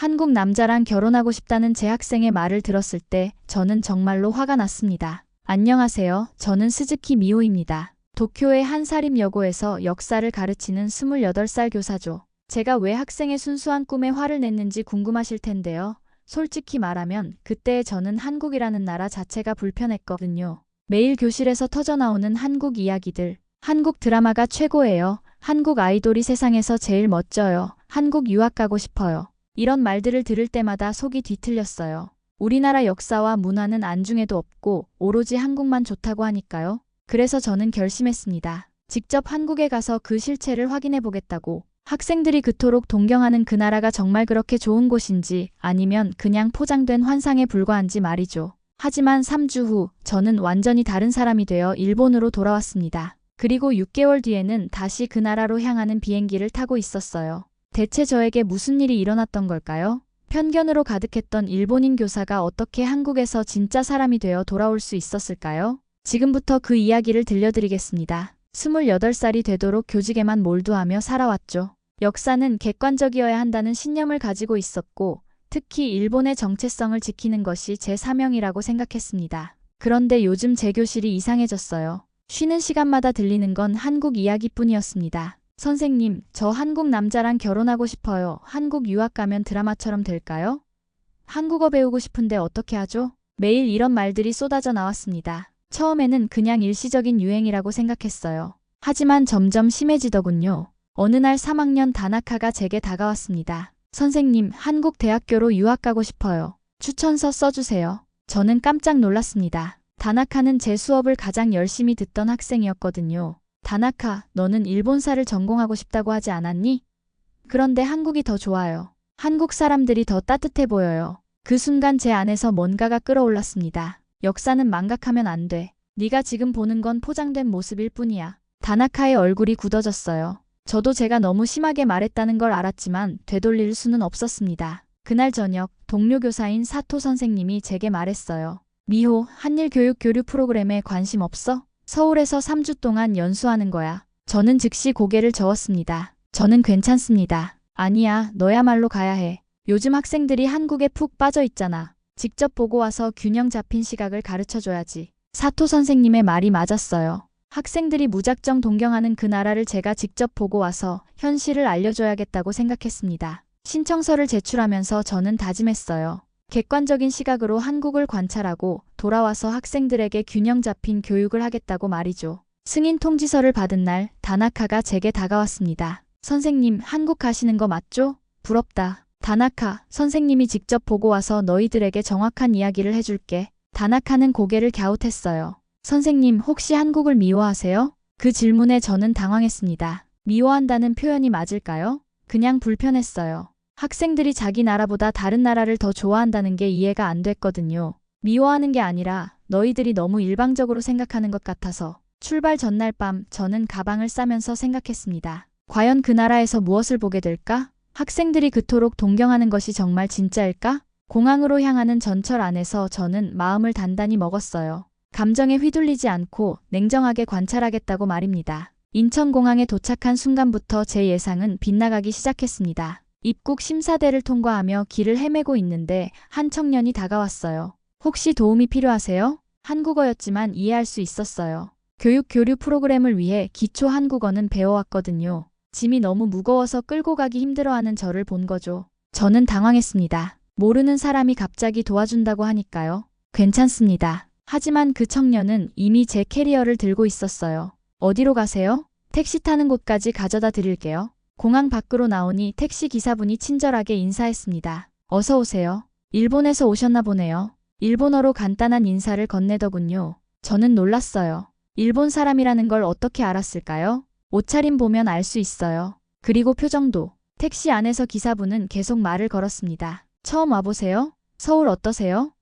한국 남자랑 결혼하고 싶다는 제 학생의 말을 들었을 때 저는 정말로 화가 났습니다. 안녕하세요. 저는 스즈키 미호입니다. 도쿄의 한 사립여고에서 역사를 가르치는 28살 교사죠. 제가 왜 학생의 순수한 꿈에 화를 냈는지 궁금하실 텐데요. 솔직히 말하면 그때 저는 한국이라는 나라 자체가 불편했거든요. 매일 교실에서 터져나오는 한국 이야기들. 한국 드라마가 최고예요. 한국 아이돌이 세상에서 제일 멋져요. 한국 유학 가고 싶어요. 이런 말들을 들을 때마다 속이 뒤틀렸어요. 우리나라 역사와 문화는 안중에도 없고 오로지 한국만 좋다고 하니까요. 그래서 저는 결심했습니다. 직접 한국에 가서 그 실체를 확인해 보겠다고. 학생들이 그토록 동경하는 그 나라가 정말 그렇게 좋은 곳인지 아니면 그냥 포장된 환상에 불과한지 말이죠. 하지만 3주 후 저는 완전히 다른 사람이 되어 일본으로 돌아왔습니다. 그리고 6개월 뒤에는 다시 그 나라로 향하는 비행기를 타고 있었어요. 대체 저에게 무슨 일이 일어났던 걸까요? 편견으로 가득했던 일본인 교사가 어떻게 한국에서 진짜 사람이 되어 돌아올 수 있었을까요? 지금부터 그 이야기를 들려드리겠습니다. 28살이 되도록 교직에만 몰두하며 살아왔죠. 역사는 객관적이어야 한다는 신념을 가지고 있었고, 특히 일본의 정체성을 지키는 것이 제 사명이라고 생각했습니다. 그런데 요즘 제 교실이 이상해졌어요. 쉬는 시간마다 들리는 건 한국 이야기뿐이었습니다. 선생님, 저 한국 남자랑 결혼하고 싶어요. 한국 유학 가면 드라마처럼 될까요? 한국어 배우고 싶은데 어떻게 하죠? 매일 이런 말들이 쏟아져 나왔습니다. 처음에는 그냥 일시적인 유행이라고 생각했어요. 하지만 점점 심해지더군요. 어느 날 3학년 다나카가 제게 다가왔습니다. 선생님, 한국 대학교로 유학 가고 싶어요. 추천서 써주세요. 저는 깜짝 놀랐습니다. 다나카는 제 수업을 가장 열심히 듣던 학생이었거든요. 다나카, 너는 일본사를 전공하고 싶다고 하지 않았니? 그런데 한국이 더 좋아요. 한국 사람들이 더 따뜻해 보여요. 그 순간 제 안에서 뭔가가 끌어올랐습니다. 역사는 망각하면 안 돼. 네가 지금 보는 건 포장된 모습일 뿐이야. 다나카의 얼굴이 굳어졌어요. 저도 제가 너무 심하게 말했다는 걸 알았지만 되돌릴 수는 없었습니다. 그날 저녁 동료 교사인 사토 선생님이 제게 말했어요. 미호, 한일 교육 교류 프로그램에 관심 없어? 서울에서 3주 동안 연수하는 거야. 저는 즉시 고개를 저었습니다. 저는 괜찮습니다. 아니야, 너야말로 가야 해. 요즘 학생들이 한국에 푹 빠져 있잖아. 직접 보고 와서 균형 잡힌 시각을 가르쳐 줘야지. 사토 선생님의 말이 맞았어요. 학생들이 무작정 동경하는 그 나라를 제가 직접 보고 와서 현실을 알려줘야겠다고 생각했습니다. 신청서를 제출하면서 저는 다짐했어요. 객관적인 시각으로 한국을 관찰하고 돌아와서 학생들에게 균형 잡힌 교육을 하겠다고 말이죠. 승인 통지서를 받은 날 다나카가 제게 다가왔습니다. 선생님, 한국 가시는 거 맞죠? 부럽다. 다나카, 선생님이 직접 보고 와서 너희들에게 정확한 이야기를 해줄게. 다나카는 고개를 갸웃했어요. 선생님, 혹시 한국을 미워하세요? 그 질문에 저는 당황했습니다. 미워한다는 표현이 맞을까요? 그냥 불편했어요. 학생들이 자기 나라보다 다른 나라를 더 좋아한다는 게 이해가 안 됐거든요. 미워하는 게 아니라 너희들이 너무 일방적으로 생각하는 것 같아서 출발 전날 밤 저는 가방을 싸면서 생각했습니다. 과연 그 나라에서 무엇을 보게 될까? 학생들이 그토록 동경하는 것이 정말 진짜일까? 공항으로 향하는 전철 안에서 저는 마음을 단단히 먹었어요. 감정에 휘둘리지 않고 냉정하게 관찰하겠다고 말입니다. 인천공항에 도착한 순간부터 제 예상은 빗나가기 시작했습니다. 입국 심사대를 통과하며 길을 헤매고 있는데 한 청년이 다가왔어요. 혹시 도움이 필요하세요? 한국어였지만 이해할 수 있었어요. 교육 교류 프로그램을 위해 기초 한국어는 배워왔거든요. 짐이 너무 무거워서 끌고 가기 힘들어하는 저를 본 거죠. 저는 당황했습니다. 모르는 사람이 갑자기 도와준다고 하니까요. 괜찮습니다. 하지만 그 청년은 이미 제 캐리어를 들고 있었어요. 어디로 가세요? 택시 타는 곳까지 가져다 드릴게요. 공항 밖으로 나오니 택시 기사분이 친절하게 인사했습니다. 어서 오세요. 일본에서 오셨나 보네요. 일본어로 간단한 인사를 건네더군요. 저는 놀랐어요. 일본 사람이라는 걸 어떻게 알았을까요? 옷차림 보면 알 수 있어요. 그리고 표정도. 택시 안에서 기사분은 계속 말을 걸었습니다. 처음 와보세요? 서울 어떠세요?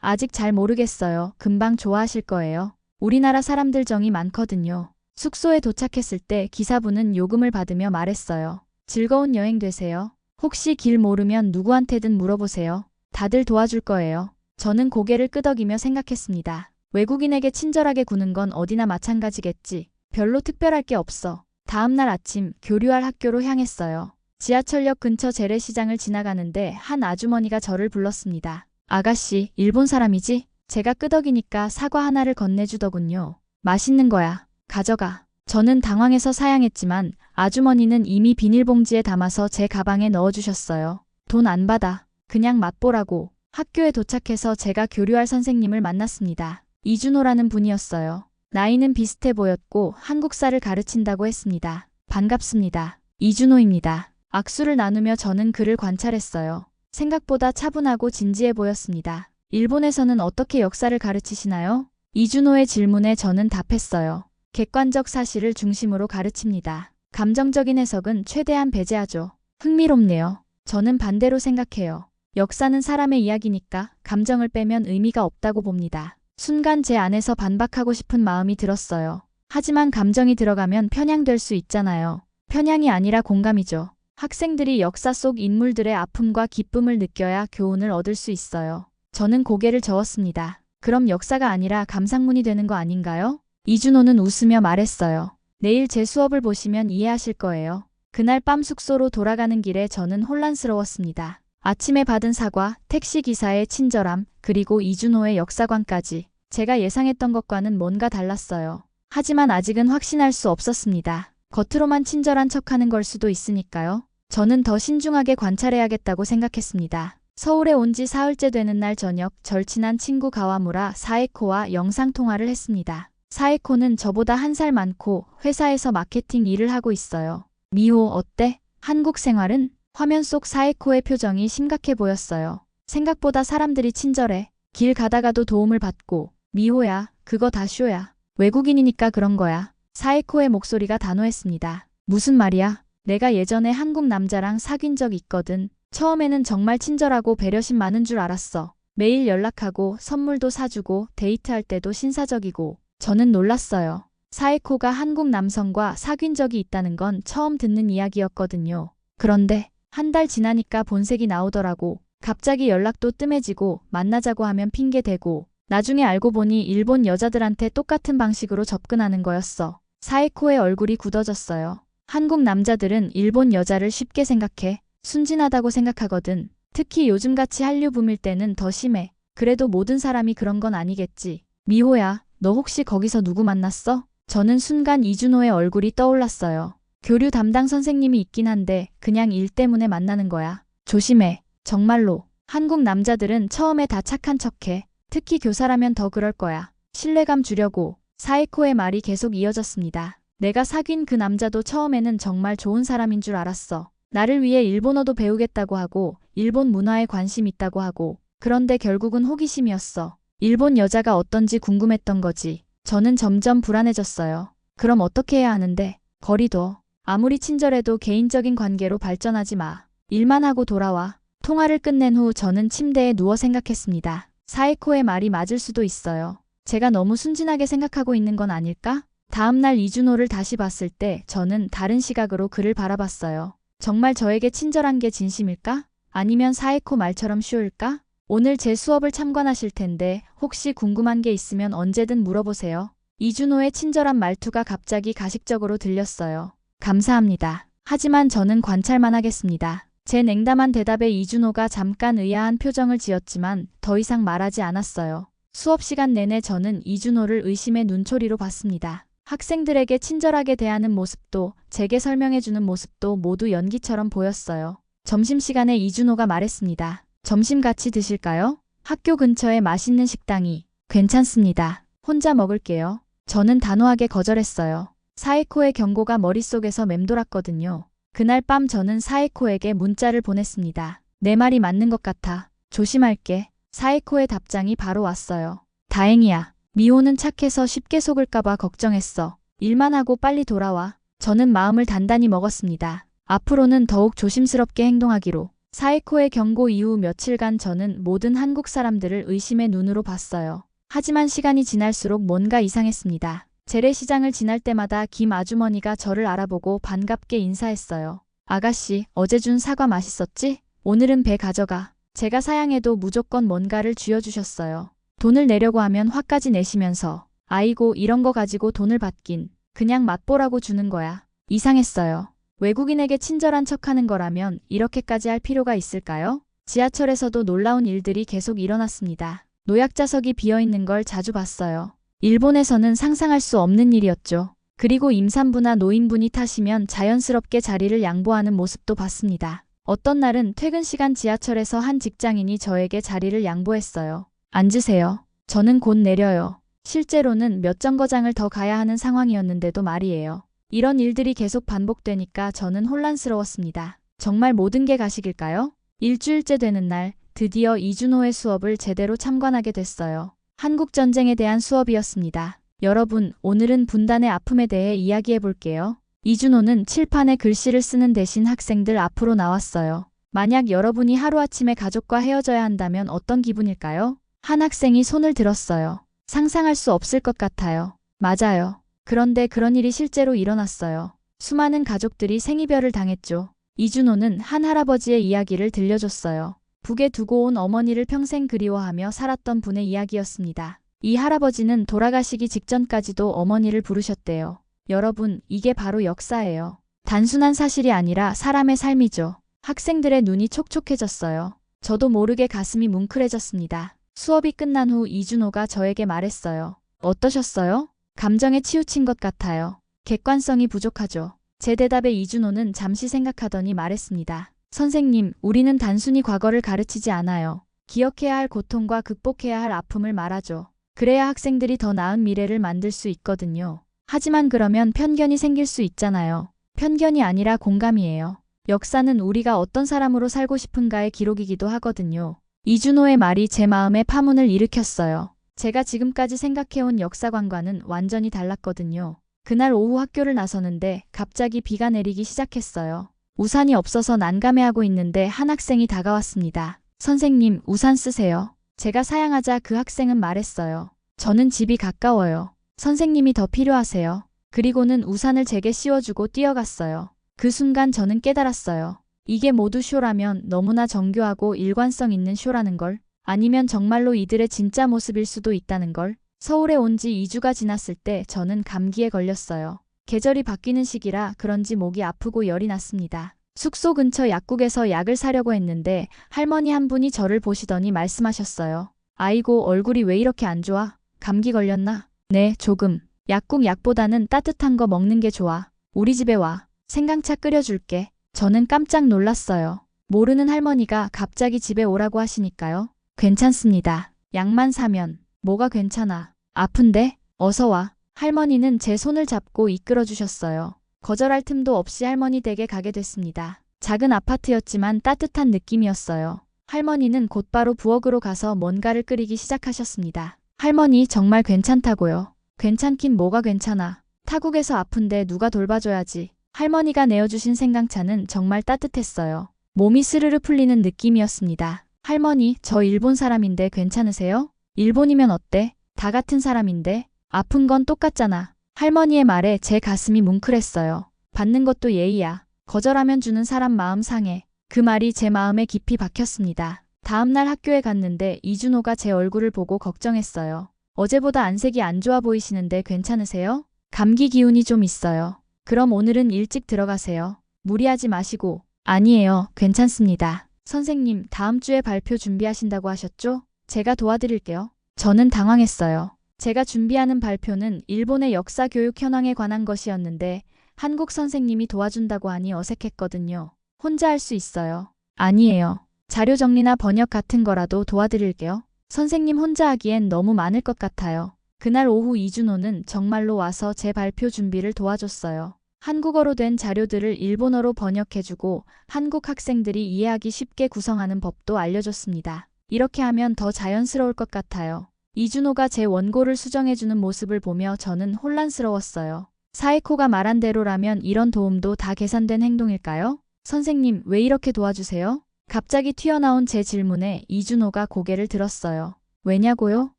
아직 잘 모르겠어요. 금방 좋아하실 거예요. 우리나라 사람들 정이 많거든요. 숙소에 도착했을 때 기사분은 요금을 받으며 말했어요. 즐거운 여행 되세요. 혹시 길 모르면 누구한테든 물어보세요. 다들 도와줄 거예요. 저는 고개를 끄덕이며 생각했습니다. 외국인에게 친절하게 구는 건 어디나 마찬가지겠지. 별로 특별할 게 없어. 다음날 아침 교류할 학교로 향했어요. 지하철역 근처 재래시장을 지나가는데 한 아주머니가 저를 불렀습니다. 아가씨, 일본 사람이지? 제가 끄덕이니까 사과 하나를 건네주더군요. 맛있는 거야. 가져가. 저는 당황해서 사양했지만 아주머니는 이미 비닐봉지에 담아서 제 가방에 넣어주셨어요. 돈 안 받아. 그냥 맛보라고. 학교에 도착해서 제가 교류할 선생님을 만났습니다. 이준호라는 분이었어요. 나이는 비슷해 보였고 한국사를 가르친다고 했습니다. 반갑습니다. 이준호입니다. 악수를 나누며 저는 그를 관찰했어요. 생각보다 차분하고 진지해 보였습니다. 일본에서는 어떻게 역사를 가르치시나요? 이준호의 질문에 저는 답했어요. 객관적 사실을 중심으로 가르칩니다. 감정적인 해석은 최대한 배제하죠. 흥미롭네요. 저는 반대로 생각해요. 역사는 사람의 이야기니까 감정을 빼면 의미가 없다고 봅니다. 순간 제 안에서 반박하고 싶은 마음이 들었어요. 하지만 감정이 들어가면 편향될 수 있잖아요. 편향이 아니라 공감이죠. 학생들이 역사 속 인물들의 아픔과 기쁨을 느껴야 교훈을 얻을 수 있어요. 저는 고개를 저었습니다. 그럼 역사가 아니라 감상문이 되는 거 아닌가요? 이준호는 웃으며 말했어요. 내일 제 수업을 보시면 이해하실 거예요. 그날 밤 숙소로 돌아가는 길에 저는 혼란스러웠습니다. 아침에 받은 사과, 택시 기사의 친절함, 그리고 이준호의 역사관까지 제가 예상했던 것과는 뭔가 달랐어요. 하지만 아직은 확신할 수 없었습니다. 겉으로만 친절한 척하는 걸 수도 있으니까요. 저는 더 신중하게 관찰해야겠다고 생각했습니다. 서울에 온 지 사흘째 되는 날 저녁 절친한 친구 가와무라 사에코와 영상통화를 했습니다. 사에코는 저보다 한 살 많고 회사에서 마케팅 일을 하고 있어요. 미호 어때? 한국 생활은? 화면 속 사에코의 표정이 심각해 보였어요. 생각보다 사람들이 친절해. 길 가다가도 도움을 받고. 미호야, 그거 다 쇼야. 외국인이니까 그런 거야. 사에코의 목소리가 단호했습니다. 무슨 말이야? 내가 예전에 한국 남자랑 사귄 적 있거든. 처음에는 정말 친절하고 배려심 많은 줄 알았어. 매일 연락하고 선물도 사주고 데이트할 때도 신사적이고. 저는 놀랐어요. 사에코가 한국 남성과 사귄 적이 있다는 건 처음 듣는 이야기였거든요. 그런데 한 달 지나니까 본색이 나오더라고. 갑자기 연락도 뜸해지고 만나자고 하면 핑계대고 나중에 알고 보니 일본 여자들한테 똑같은 방식으로 접근하는 거였어. 사에코의 얼굴이 굳어졌어요. 한국 남자들은 일본 여자를 쉽게 생각해. 순진하다고 생각하거든. 특히 요즘같이 한류 붐일 때는 더 심해. 그래도 모든 사람이 그런 건 아니겠지. 미호야, 너 혹시 거기서 누구 만났어? 저는 순간 이준호의 얼굴이 떠올랐어요. 교류 담당 선생님이 있긴 한데 그냥 일 때문에 만나는 거야. 조심해. 정말로. 한국 남자들은 처음에 다 착한 척해. 특히 교사라면 더 그럴 거야. 신뢰감 주려고. 사이코의 말이 계속 이어졌습니다. 내가 사귄 그 남자도 처음에는 정말 좋은 사람인 줄 알았어. 나를 위해 일본어도 배우겠다고 하고 일본 문화에 관심 있다고 하고 그런데 결국은 호기심이었어. 일본 여자가 어떤지 궁금했던 거지. 저는 점점 불안해졌어요. 그럼 어떻게 해야 하는데? 거리둬. 아무리 친절해도 개인적인 관계로 발전하지 마. 일만 하고 돌아와. 통화를 끝낸 후 저는 침대에 누워 생각했습니다. 사이코의 말이 맞을 수도 있어요. 제가 너무 순진하게 생각하고 있는 건 아닐까? 다음날 이준호를 다시 봤을 때 저는 다른 시각으로 그를 바라봤어요. 정말 저에게 친절한 게 진심일까? 아니면 사이코 말처럼 쉬울까? 오늘 제 수업을 참관하실 텐데 혹시 궁금한 게 있으면 언제든 물어보세요. 이준호의 친절한 말투가 갑자기 가식적으로 들렸어요. 감사합니다. 하지만 저는 관찰만 하겠습니다. 제 냉담한 대답에 이준호가 잠깐 의아한 표정을 지었지만 더 이상 말하지 않았어요. 수업 시간 내내 저는 이준호를 의심의 눈초리로 봤습니다. 학생들에게 친절하게 대하는 모습도 제게 설명해주는 모습도 모두 연기처럼 보였어요. 점심시간에 이준호가 말했습니다. 점심 같이 드실까요? 학교 근처에 맛있는 식당이 괜찮습니다. 혼자 먹을게요. 저는 단호하게 거절했어요. 사이코의 경고가 머릿속에서 맴돌았거든요. 그날 밤 저는 사이코에게 문자를 보냈습니다. 내 말이 맞는 것 같아. 조심할게. 사이코의 답장이 바로 왔어요. 다행이야. 미호는 착해서 쉽게 속을까봐 걱정했어. 일만 하고 빨리 돌아와. 저는 마음을 단단히 먹었습니다. 앞으로는 더욱 조심스럽게 행동하기로. 사이코의 경고 이후 며칠간 저는 모든 한국 사람들을 의심의 눈으로 봤어요. 하지만 시간이 지날수록 뭔가 이상했습니다. 재래시장을 지날 때마다 김 아주머니가 저를 알아보고 반갑게 인사했어요. 아가씨, 어제 준 사과 맛있었지? 오늘은 배 가져가. 제가 사양해도 무조건 뭔가를 쥐어주셨어요. 돈을 내려고 하면 화까지 내시면서 아이고 이런 거 가지고 돈을 받긴 그냥 맛보라고 주는 거야. 이상했어요. 외국인에게 친절한 척하는 거라면 이렇게까지 할 필요가 있을까요? 지하철에서도 놀라운 일들이 계속 일어났습니다. 노약자석이 비어 있는 걸 자주 봤어요. 일본에서는 상상할 수 없는 일이었죠. 그리고 임산부나 노인분이 타시면 자연스럽게 자리를 양보하는 모습도 봤습니다. 어떤 날은 퇴근 시간 지하철에서 한 직장인이 저에게 자리를 양보했어요. 앉으세요. 저는 곧 내려요. 실제로는 몇 정거장을 더 가야 하는 상황이었는데도 말이에요. 이런 일들이 계속 반복되니까 저는 혼란스러웠습니다. 정말 모든 게 가식일까요? 일주일째 되는 날, 드디어 이준호의 수업을 제대로 참관하게 됐어요. 한국전쟁에 대한 수업이었습니다. 여러분, 오늘은 분단의 아픔에 대해 이야기해 볼게요. 이준호는 칠판에 글씨를 쓰는 대신 학생들 앞으로 나왔어요. 만약 여러분이 하루아침에 가족과 헤어져야 한다면 어떤 기분일까요? 한 학생이 손을 들었어요. 상상할 수 없을 것 같아요. 맞아요. 그런데 그런 일이 실제로 일어났어요. 수많은 가족들이 생이별을 당했죠. 이준호는 한 할아버지의 이야기를 들려줬어요. 북에 두고 온 어머니를 평생 그리워하며 살았던 분의 이야기였습니다. 이 할아버지는 돌아가시기 직전까지도 어머니를 부르셨대요. 여러분, 이게 바로 역사예요. 단순한 사실이 아니라 사람의 삶이죠. 학생들의 눈이 촉촉해졌어요. 저도 모르게 가슴이 뭉클해졌습니다. 수업이 끝난 후 이준호가 저에게 말했어요. 어떠셨어요? 감정에 치우친 것 같아요. 객관성이 부족하죠. 제 대답에 이준호는 잠시 생각하더니 말했습니다. 선생님, 우리는 단순히 과거를 가르치지 않아요. 기억해야 할 고통과 극복해야 할 아픔을 말하죠. 그래야 학생들이 더 나은 미래를 만들 수 있거든요. 하지만 그러면 편견이 생길 수 있잖아요. 편견이 아니라 공감이에요. 역사는 우리가 어떤 사람으로 살고 싶은가의 기록이기도 하거든요. 이준호의 말이 제 마음에 파문을 일으켰어요. 제가 지금까지 생각해온 역사관과는 완전히 달랐거든요. 그날 오후 학교를 나서는데 갑자기 비가 내리기 시작했어요. 우산이 없어서 난감해하고 있는데 한 학생이 다가왔습니다. 선생님, 우산 쓰세요. 제가 사양하자 그 학생은 말했어요. 저는 집이 가까워요. 선생님이 더 필요하세요. 그리고는 우산을 제게 씌워주고 뛰어갔어요. 그 순간 저는 깨달았어요. 이게 모두 쇼라면 너무나 정교하고 일관성 있는 쇼라는 걸, 아니면 정말로 이들의 진짜 모습일 수도 있다는 걸, 서울에 온 지 2주가 지났을 때 저는 감기에 걸렸어요. 계절이 바뀌는 시기라 그런지 목이 아프고 열이 났습니다. 숙소 근처 약국에서 약을 사려고 했는데 할머니 한 분이 저를 보시더니 말씀하셨어요. 아이고 얼굴이 왜 이렇게 안 좋아? 감기 걸렸나? 네, 조금. 약국 약보다는 따뜻한 거 먹는 게 좋아. 우리 집에 와. 생강차 끓여줄게. 저는 깜짝 놀랐어요. 모르는 할머니가 갑자기 집에 오라고 하시니까요. 괜찮습니다. 약만 사면. 뭐가 괜찮아. 아픈데? 어서 와. 할머니는 제 손을 잡고 이끌어 주셨어요. 거절할 틈도 없이 할머니 댁에 가게 됐습니다. 작은 아파트였지만 따뜻한 느낌이었어요. 할머니는 곧바로 부엌으로 가서 뭔가를 끓이기 시작하셨습니다. 할머니 정말 괜찮다고요. 괜찮긴 뭐가 괜찮아. 타국에서 아픈데 누가 돌봐줘야지. 할머니가 내어주신 생강차는 정말 따뜻했어요. 몸이 스르르 풀리는 느낌이었습니다. 할머니, 저 일본 사람인데 괜찮으세요? 일본이면 어때? 다 같은 사람인데? 아픈 건 똑같잖아. 할머니의 말에 제 가슴이 뭉클했어요. 받는 것도 예의야. 거절하면 주는 사람 마음 상해. 그 말이 제 마음에 깊이 박혔습니다. 다음날 학교에 갔는데 이준호가 제 얼굴을 보고 걱정했어요. 어제보다 안색이 안 좋아 보이시는데 괜찮으세요? 감기 기운이 좀 있어요. 그럼 오늘은 일찍 들어가세요. 무리하지 마시고. 아니에요. 괜찮습니다. 선생님, 다음 주에 발표 준비하신다고 하셨죠? 제가 도와드릴게요. 저는 당황했어요. 제가 준비하는 발표는 일본의 역사 교육 현황에 관한 것이었는데 한국 선생님이 도와준다고 하니 어색했거든요. 혼자 할 수 있어요. 아니에요. 자료 정리나 번역 같은 거라도 도와드릴게요. 선생님 혼자 하기엔 너무 많을 것 같아요. 그날 오후 이준호는 정말로 와서 제 발표 준비를 도와줬어요. 한국어로 된 자료들을 일본어로 번역해주고 한국 학생들이 이해하기 쉽게 구성하는 법도 알려줬습니다. 이렇게 하면 더 자연스러울 것 같아요. 이준호가 제 원고를 수정해주는 모습을 보며 저는 혼란스러웠어요. 사이코가 말한 대로라면 이런 도움도 다 계산된 행동일까요? 선생님, 왜 이렇게 도와주세요? 갑자기 튀어나온 제 질문에 이준호가 고개를 들었어요. 왜냐고요?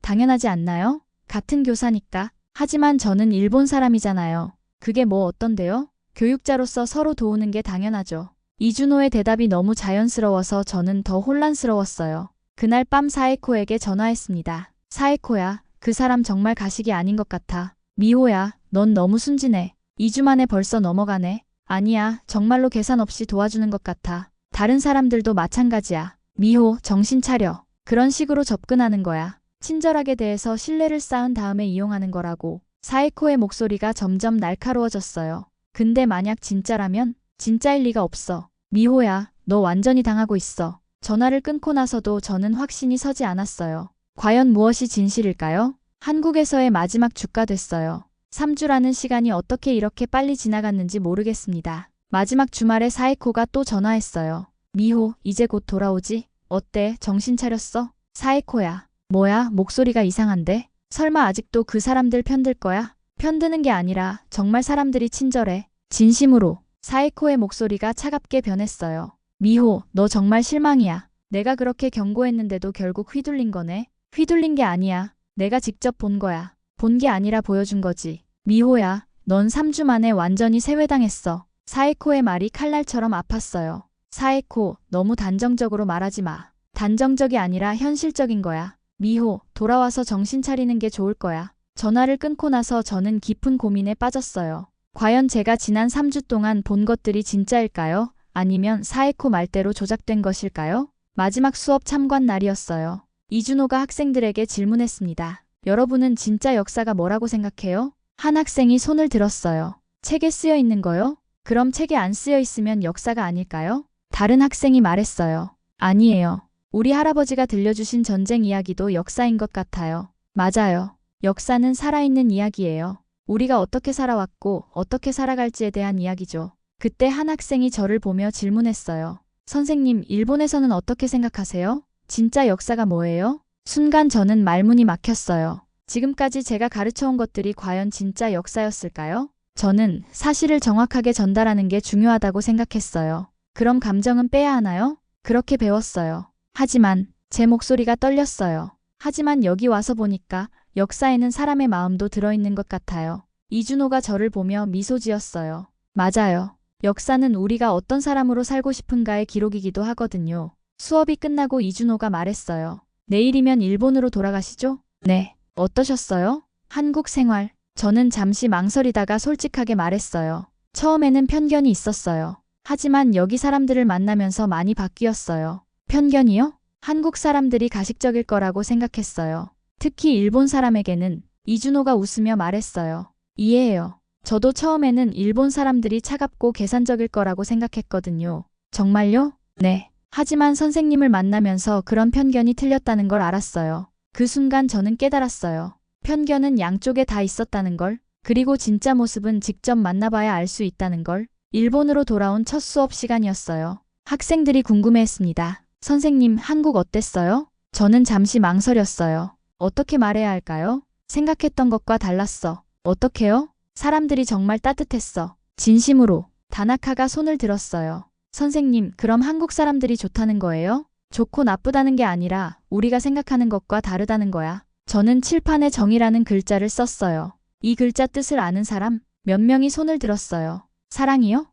당연하지 않나요? 같은 교사니까. 하지만 저는 일본 사람이잖아요. 그게 뭐 어떤데요? 교육자로서 서로 도우는 게 당연하죠. 이준호의 대답이 너무 자연스러워서 저는 더 혼란스러웠어요. 그날 밤 사에코에게 전화했습니다. 사에코야, 그 사람 정말 가식이 아닌 것 같아. 미호야, 넌 너무 순진해. 2주 만에 벌써 넘어가네. 아니야, 정말로 계산 없이 도와주는 것 같아. 다른 사람들도 마찬가지야. 미호, 정신 차려. 그런 식으로 접근하는 거야. 친절하게 대해서 신뢰를 쌓은 다음에 이용하는 거라고. 사이코의 목소리가 점점 날카로워졌어요. 근데 만약 진짜라면 진짜일 리가 없어. 미호야, 너 완전히 당하고 있어. 전화를 끊고 나서도 저는 확신이 서지 않았어요. 과연 무엇이 진실일까요? 한국에서의 마지막 주가 됐어요. 3주라는 시간이 어떻게 이렇게 빨리 지나갔는지 모르겠습니다. 마지막 주말에 사이코가 또 전화했어요. 미호, 이제 곧 돌아오지? 어때? 정신 차렸어? 사이코야. 뭐야, 목소리가 이상한데? 설마 아직도 그 사람들 편들 거야? 편드는 게 아니라 정말 사람들이 친절해. 진심으로. 사이코의 목소리가 차갑게 변했어요. 미호, 너 정말 실망이야. 내가 그렇게 경고했는데도 결국 휘둘린 거네. 휘둘린 게 아니야. 내가 직접 본 거야. 본 게 아니라 보여준 거지. 미호야, 넌 3주 만에 완전히 세회당했어. 사이코의 말이 칼날처럼 아팠어요. 사이코, 너무 단정적으로 말하지 마. 단정적이 아니라 현실적인 거야. 미호, 돌아와서 정신 차리는 게 좋을 거야. 전화를 끊고 나서 저는 깊은 고민에 빠졌어요. 과연 제가 지난 3주 동안 본 것들이 진짜일까요? 아니면 사이코 말대로 조작된 것일까요? 마지막 수업 참관 날이었어요. 이준호가 학생들에게 질문했습니다. 여러분은 진짜 역사가 뭐라고 생각해요? 한 학생이 손을 들었어요. 책에 쓰여 있는 거요? 그럼 책에 안 쓰여 있으면 역사가 아닐까요? 다른 학생이 말했어요. 아니에요. 우리 할아버지가 들려주신 전쟁 이야기도 역사인 것 같아요. 맞아요. 역사는 살아있는 이야기예요. 우리가 어떻게 살아왔고 어떻게 살아갈지에 대한 이야기죠. 그때 한 학생이 저를 보며 질문했어요. 선생님, 일본에서는 어떻게 생각하세요? 진짜 역사가 뭐예요? 순간 저는 말문이 막혔어요. 지금까지 제가 가르쳐온 것들이 과연 진짜 역사였을까요? 저는 사실을 정확하게 전달하는 게 중요하다고 생각했어요. 그럼 감정은 빼야 하나요? 그렇게 배웠어요. 하지만 제 목소리가 떨렸어요. 하지만 여기 와서 보니까 역사에는 사람의 마음도 들어있는 것 같아요. 이준호가 저를 보며 미소 지었어요. 맞아요. 역사는 우리가 어떤 사람으로 살고 싶은가의 기록이기도 하거든요. 수업이 끝나고 이준호가 말했어요. 내일이면 일본으로 돌아가시죠? 네. 어떠셨어요? 한국 생활. 저는 잠시 망설이다가 솔직하게 말했어요. 처음에는 편견이 있었어요. 하지만 여기 사람들을 만나면서 많이 바뀌었어요. 편견이요? 한국 사람들이 가식적일 거라고 생각했어요. 특히 일본 사람에게는 이준호가 웃으며 말했어요. 이해해요. 저도 처음에는 일본 사람들이 차갑고 계산적일 거라고 생각했거든요. 정말요? 네. 하지만 선생님을 만나면서 그런 편견이 틀렸다는 걸 알았어요. 그 순간 저는 깨달았어요. 편견은 양쪽에 다 있었다는 걸, 그리고 진짜 모습은 직접 만나봐야 알 수 있다는 걸. 일본으로 돌아온 첫 수업 시간이었어요. 학생들이 궁금해했습니다. 선생님, 한국 어땠어요? 저는 잠시 망설였어요. 어떻게 말해야 할까요? 생각했던 것과 달랐어. 어떻게요? 사람들이 정말 따뜻했어. 진심으로. 다나카가 손을 들었어요. 선생님, 그럼 한국 사람들이 좋다는 거예요? 좋고 나쁘다는 게 아니라 우리가 생각하는 것과 다르다는 거야. 저는 칠판에 정이라는 글자를 썼어요. 이 글자 뜻을 아는 사람 몇 명이 손을 들었어요. 사랑이요?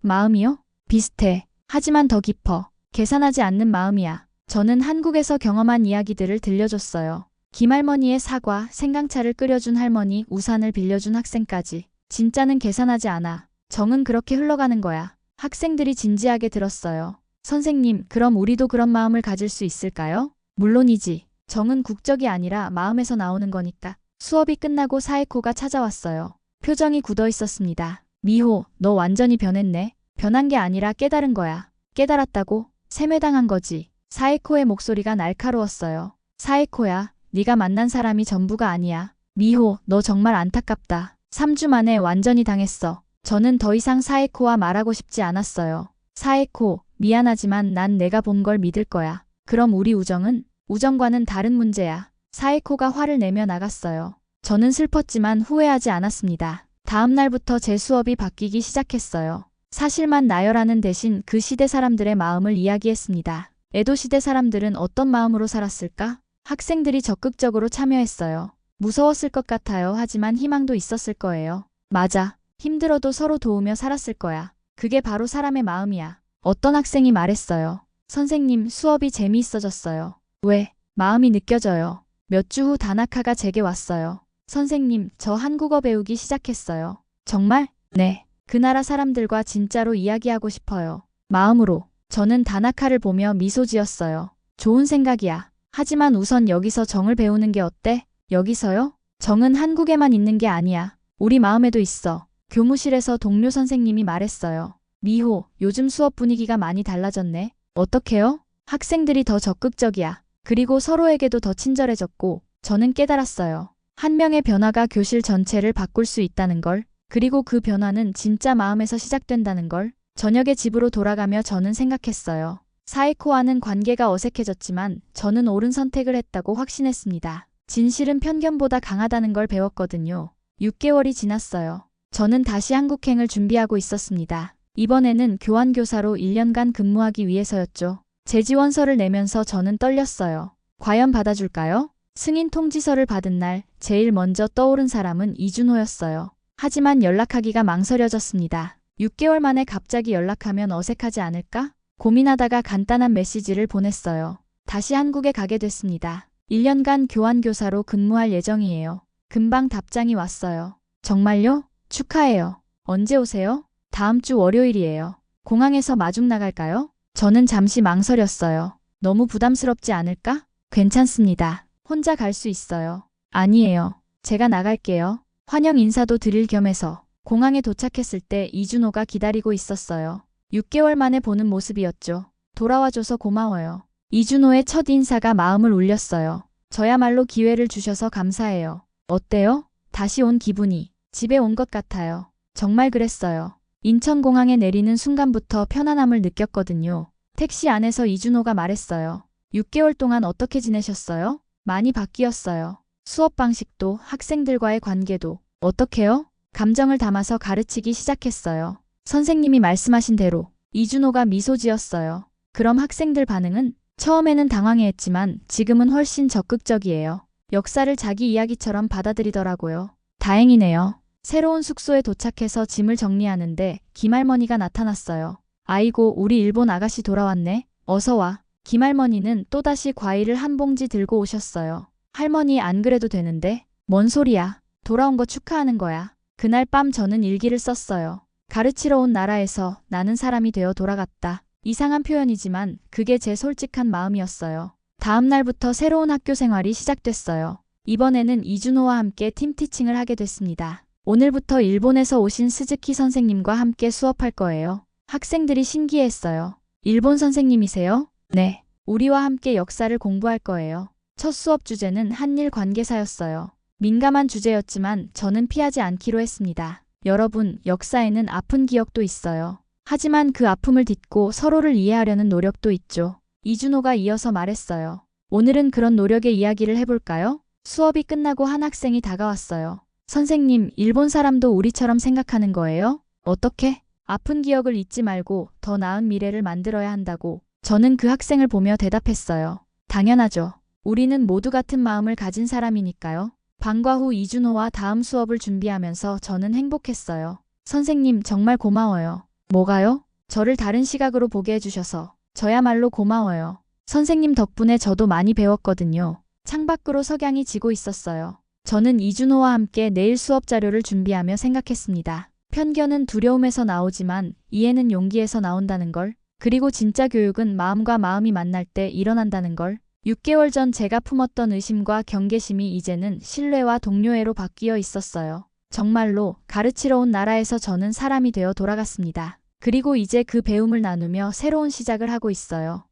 마음이요? 비슷해. 하지만 더 깊어. 계산하지 않는 마음이야. 저는 한국에서 경험한 이야기들을 들려줬어요. 김할머니의 사과, 생강차를 끓여준 할머니, 우산을 빌려준 학생까지. 진짜는 계산하지 않아. 정은 그렇게 흘러가는 거야. 학생들이 진지하게 들었어요. 선생님, 그럼 우리도 그런 마음을 가질 수 있을까요? 물론이지. 정은 국적이 아니라 마음에서 나오는 거니까. 수업이 끝나고 사이코가 찾아왔어요. 표정이 굳어 있었습니다. 미호, 너 완전히 변했네. 변한 게 아니라 깨달은 거야. 깨달았다고? 세뇌당한 거지. 사이코의 목소리가 날카로웠어요. 사이코야, 네가 만난 사람이 전부가 아니야. 미호, 너 정말 안타깝다. 3주 만에 완전히 당했어. 저는 더 이상 사이코와 말하고 싶지 않았어요. 사이코, 미안하지만 난 내가 본 걸 믿을 거야. 그럼 우리 우정은? 우정과는 다른 문제야. 사이코가 화를 내며 나갔어요. 저는 슬펐지만 후회하지 않았습니다. 다음 날부터 제 수업이 바뀌기 시작했어요. 사실만 나열하는 대신 그 시대 사람들의 마음을 이야기했습니다. 에도 시대 사람들은 어떤 마음으로 살았을까? 학생들이 적극적으로 참여했어요. 무서웠을 것 같아요. 하지만 희망도 있었을 거예요. 맞아. 힘들어도 서로 도우며 살았을 거야. 그게 바로 사람의 마음이야. 어떤 학생이 말했어요. 선생님, 수업이 재미있어졌어요. 왜? 마음이 느껴져요. 몇 주 후 다나카가 제게 왔어요. 선생님, 저 한국어 배우기 시작했어요. 정말? 네. 그 나라 사람들과 진짜로 이야기하고 싶어요. 마음으로. 저는 다나카를 보며 미소 지었어요. 좋은 생각이야. 하지만 우선 여기서 정을 배우는 게 어때? 여기서요? 정은 한국에만 있는 게 아니야. 우리 마음에도 있어. 교무실에서 동료 선생님이 말했어요. 미호, 요즘 수업 분위기가 많이 달라졌네. 어떻게요? 학생들이 더 적극적이야. 그리고 서로에게도 더 친절해졌고, 저는 깨달았어요. 한 명의 변화가 교실 전체를 바꿀 수 있다는 걸, 그리고 그 변화는 진짜 마음에서 시작된다는 걸, 저녁에 집으로 돌아가며 저는 생각했어요. 사이코와는 관계가 어색해졌지만 저는 옳은 선택을 했다고 확신했습니다. 진실은 편견보다 강하다는 걸 배웠거든요. 6개월이 지났어요. 저는 다시 한국행을 준비하고 있었습니다. 이번에는 교환교사로 1년간 근무하기 위해서였죠. 재지원서를 내면서 저는 떨렸어요. 과연 받아줄까요? 승인 통지서를 받은 날 제일 먼저 떠오른 사람은 이준호였어요. 하지만 연락하기가 망설여졌습니다. 6개월 만에 갑자기 연락하면 어색하지 않을까? 고민하다가 간단한 메시지를 보냈어요. 다시 한국에 가게 됐습니다. 1년간 교환교사로 근무할 예정이에요. 금방 답장이 왔어요. 정말요? 축하해요. 언제 오세요? 다음 주 월요일이에요. 공항에서 마중 나갈까요? 저는 잠시 망설였어요. 너무 부담스럽지 않을까? 괜찮습니다. 혼자 갈 수 있어요. 아니에요. 제가 나갈게요. 환영 인사도 드릴 겸해서 공항에 도착했을 때 이준호가 기다리고 있었어요. 6개월 만에 보는 모습이었죠. 돌아와줘서 고마워요. 이준호의 첫 인사가 마음을 울렸어요. 저야말로 기회를 주셔서 감사해요. 어때요? 다시 온 기분이 집에 온 것 같아요. 정말 그랬어요. 인천공항에 내리는 순간부터 편안함을 느꼈거든요. 택시 안에서 이준호가 말했어요. 6개월 동안 어떻게 지내셨어요? 많이 바뀌었어요. 수업 방식도 학생들과의 관계도 어떻게요? 감정을 담아서 가르치기 시작했어요. 선생님이 말씀하신 대로 이준호가 미소 지었어요. 그럼 학생들 반응은 처음에는 당황해했지만 지금은 훨씬 적극적이에요. 역사를 자기 이야기처럼 받아들이더라고요. 다행이네요. 새로운 숙소에 도착해서 짐을 정리하는데 김할머니가 나타났어요. 아이고, 우리 일본 아가씨 돌아왔네. 어서 와. 김할머니는 또다시 과일을 한 봉지 들고 오셨어요. 할머니 안 그래도 되는데? 뭔 소리야. 돌아온 거 축하하는 거야. 그날 밤 저는 일기를 썼어요. 가르치러 온 나라에서 나는 사람이 되어 돌아갔다. 이상한 표현이지만 그게 제 솔직한 마음이었어요. 다음 날부터 새로운 학교 생활이 시작됐어요. 이번에는 이준호와 함께 팀티칭을 하게 됐습니다. 오늘부터 일본에서 오신 스즈키 선생님과 함께 수업할 거예요. 학생들이 신기했어요. 일본 선생님이세요? 네. 우리와 함께 역사를 공부할 거예요. 첫 수업 주제는 한일 관계사였어요. 민감한 주제였지만 저는 피하지 않기로 했습니다. 여러분, 역사에는 아픈 기억도 있어요. 하지만 그 아픔을 딛고 서로를 이해하려는 노력도 있죠. 이준호가 이어서 말했어요. 오늘은 그런 노력의 이야기를 해볼까요? 수업이 끝나고 한 학생이 다가왔어요. 선생님, 일본 사람도 우리처럼 생각하는 거예요? 어떻게? 아픈 기억을 잊지 말고 더 나은 미래를 만들어야 한다고. 저는 그 학생을 보며 대답했어요. 당연하죠. 우리는 모두 같은 마음을 가진 사람이니까요. 방과 후 이준호와 다음 수업을 준비하면서 저는 행복했어요. 선생님 정말 고마워요. 뭐가요? 저를 다른 시각으로 보게 해주셔서 저야말로 고마워요. 선생님 덕분에 저도 많이 배웠거든요. 창밖으로 석양이 지고 있었어요. 저는 이준호와 함께 내일 수업 자료를 준비하며 생각했습니다. 편견은 두려움에서 나오지만 이해는 용기에서 나온다는 걸, 그리고 진짜 교육은 마음과 마음이 만날 때 일어난다는 걸, 6개월 전 제가 품었던 의심과 경계심이 이제는 신뢰와 동료애로 바뀌어 있었어요. 정말로 가르치러 온 나라에서 저는 사람이 되어 돌아갔습니다. 그리고 이제 그 배움을 나누며 새로운 시작을 하고 있어요.